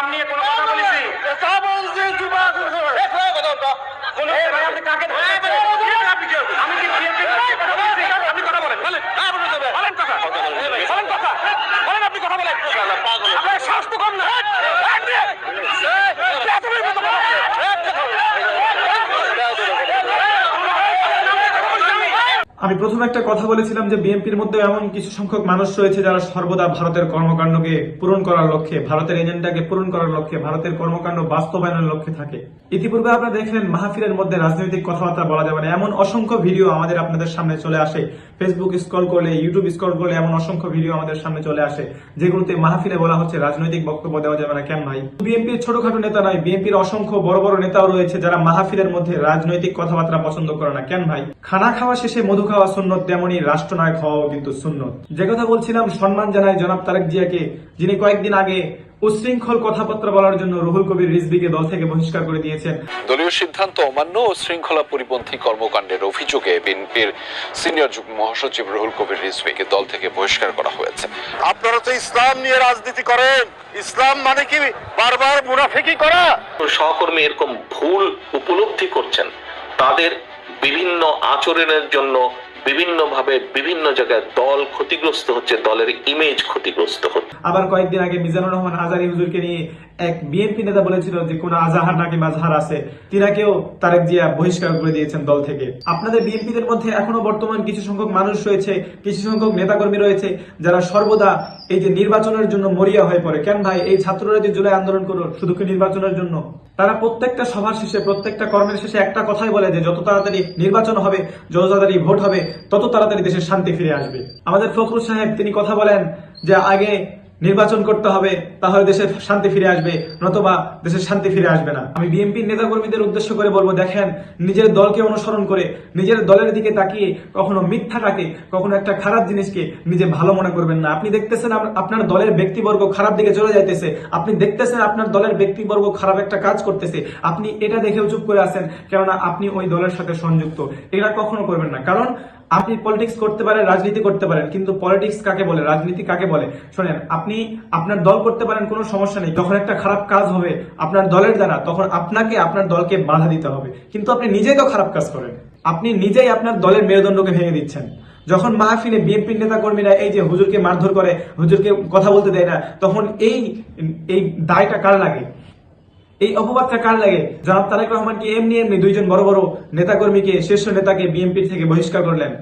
নাম নিয়ে কোনো কথা বলেছি কোনো ভাই আপনি কাকে ধরছেন? আপনি কি আমি কি বিএনপি কথা বলেছি আপনি কথা বলেন বলেন বলেন কথা বলেন কথা বলেন আপনি কথা বলেন আপনার সাহস তো কম না তুমি কথা আমি প্রথম একটা কথা বলেছিলাম যে বিএনপির মধ্যে এমন কিছু সংখ্যক মানুষ রয়েছে যারা সর্বদা ভারতের কর্মকাণ্ডকে পূরণ করার লক্ষ্যে, ভারতের এজেন্ডাকে পূরণ করার লক্ষ্যে, ভারতের কর্মকাণ্ড বাস্তবায়নের লক্ষ্যে থাকে। ইতিপূর্বে আপনারা দেখলেন মাহফিলের মধ্যে রাজনৈতিক কথাবার্তা বলা যাবে না। এমন অসংখ্য ভিডিও আমাদের আপনাদের সামনে চলে আসে। ফেসবুক স্ক্রল করলে ইউটিউব স্ক্রল করলে এমন অসংখ্য ভিডিও আমাদের সামনে চলে আসে। যেগুলোতে মাহফিলে বলা হচ্ছে রাজনৈতিক বক্তব্য দেওয়া যাবে না, কেন ভাই বিএনপির ছোটখাটো নেতা নয় বিএনপির অসংখ্য বড় বড় নেতাও রয়েছে যারা মাহফিলের মধ্যে রাজনৈতিক কথাবার্তা পছন্দ করে না, কেন ভাই? খানা খাওয়া শেষে মধু খাওয়া সুন্নত তেমনি রাষ্ট্রনায়ক হওয়াও কিন্তু সুন্নত। যে কথা বলছিলাম সম্মান জানাই জনাব তারেক জিয়াকে যিনি কয়েকদিন আগে উচ্ছৃঙ্খল কথাবার্তা বলার জন্য রুহুল কবির রিজবিকে দল থেকে বহিষ্কার করে দিয়েছেন। দলীয় সিদ্ধান্ত অমান্য ও শৃঙ্খলা পরিপন্থী কর্মকাণ্ডের অভিযোগে বিএনপির সিনিয়র যুগ্ম মহাসচিব রুহুল কবির রিজভিকে দল থেকে বহিষ্কার করা হয়েছে। আপনারা তো ইসলাম নিয়ে রাজনীতি করেন। ইসলাম মানে কি? বারবার মুনাফিকি করা। সহকর্মী এরকম ভুল উপলব্ধি করছেন তাদের বিভিন্ন আচরণের জন্য বিভিন্নভাবে বিভিন্ন জায়গায় দল ক্ষতিগ্রস্ত হচ্ছে, দলের ইমেজ ক্ষতিগ্রস্ত হচ্ছে। আবার কয়েকদিন আগে মিজানুর রহমান আজারি হুজুরকে নিয়ে এক বিএনপি নেতা বলেছিল যে, কোন আজাহার নাকি মাজাহার আছে? তিনাকেও তারেক জিয়া বহিষ্কার করে দিয়েছেন দল থেকে। আপনাদের বিএনপিদের মধ্যে এখনও বর্তমান কিছু সংখ্যক মানুষ রয়েছে, কিছু সংখ্যক নেতাকর্মী রয়েছে, যারা সর্বদা এই যে নির্বাচনের জন্য মরিয়া হয়ে পড়ে। কেন ভাই? এই ছাত্ররা যে জুলাই আন্দোলন করল, শুধু কি নির্বাচনের জন্য? তারা প্রত্যেকটা সভার শেষে, প্রত্যেকটা কর্মের শেষে একটা কথাই বলে যে, যত তাড়াতাড়ি নির্বাচন হবে, যত তাড়াতাড়ি ভোট হবে তত তাড়াতাড়ি দেশের শান্তি ফিরে আসবে। আমাদের ফখরুল সাহেব, তিনি কথা বলেন যে আগে নির্বাচন করতে হবে, তাহলে দেশের শান্তি ফিরে আসবে, নতবা দেশের শান্তি ফিরে আসবে না। আমি বিএনপির নেতাকর্মীদের উদ্দেশ্য করে বলব, দেখেন, নিজের দলকে অনুসরণ করে, নিজের দলের দিকে তাকিয়ে কখনো মিথ্যাটাকে, কখনো একটা খারাপ জিনিসকে নিজে ভালো মনে করবেন না। আপনি দেখতেছেন আপনার দলের ব্যক্তিবর্গ খারাপ দিকে চলে যাইতেছে। আপনি দেখতেছেন আপনার দলের ব্যক্তিবর্গ খারাপ একটা কাজ করতেছে। আপনি এটা দেখেও চুপ করে আছেন, কেননা আপনি ওই দলের সাথে সংযুক্ত। এটা কখনো করবেন না। কারণ আপনি পলিটিক্স করতে পারেন, রাজনীতি করতে পারেন, কিন্তু পলিটিক্স কাকে বলে, রাজনীতি কাকে বলে? শোনেন, আপনি আপনার দল করতে পারেন, কোনো সমস্যা নেই, যখন একটা খারাপ কাজ হবে, আপনার দলের দ্বারা তখন আপনাকে আপনার দলকে বাধা দিতে হবে। কিন্তু আপনি নিজেই তো খারাপ কাজ করেন। আপনি নিজেই আপনার দলের মেরুদণ্ডকে ভেঙে দিচ্ছেন। যখন মাহফিলে বিএনপির নেতা কর্মীরা এই যে হুজুরকে মারধর করে, হুজুরকে কথা বলতে দেয় না, তখন এই এই দায়টা কার লাগে? এই অপবাদটা কার লাগে? জনাব তারেক রহমান কি এমনি এমনি দুইজন বড় বড় নেতাকর্মীকে শীর্ষ নেতাকে বিএনপি থেকে বহিষ্কার করলেন।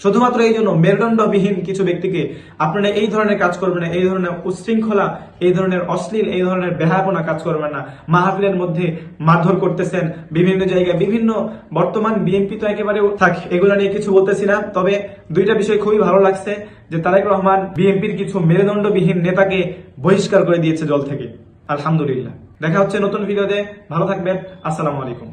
শুধুমাত্র এই জন্য মেরুদণ্ডবিহীন কিছু ব্যক্তিকে আপনারা এই ধরনের কাজ করবেন না, এই ধরনের উচ্ছৃঙ্খলা, এই ধরনের অশ্লীল, এই ধরনের বেহায়াপনা কাজ করবেন না। মাহফিলের মধ্যে মারধর করতেছেন বিভিন্ন জায়গায়। বিভিন্ন বর্তমান বিএনপি তো একেবারে থাক, এগুলো নিয়ে কিছু বলতেছি না। তবে দুইটা বিষয় খুবই ভালো লাগছে, যে তারেক রহমান বিএনপির কিছু মেরুদণ্ডবিহীন নেতাকে বহিষ্কার করে দিয়েছে দল থেকে। আলহামদুলিল্লাহ। দেখা হচ্ছে নতুন ভিডিওতে। ভালো থাকবেন। আসসালামু আলাইকুম।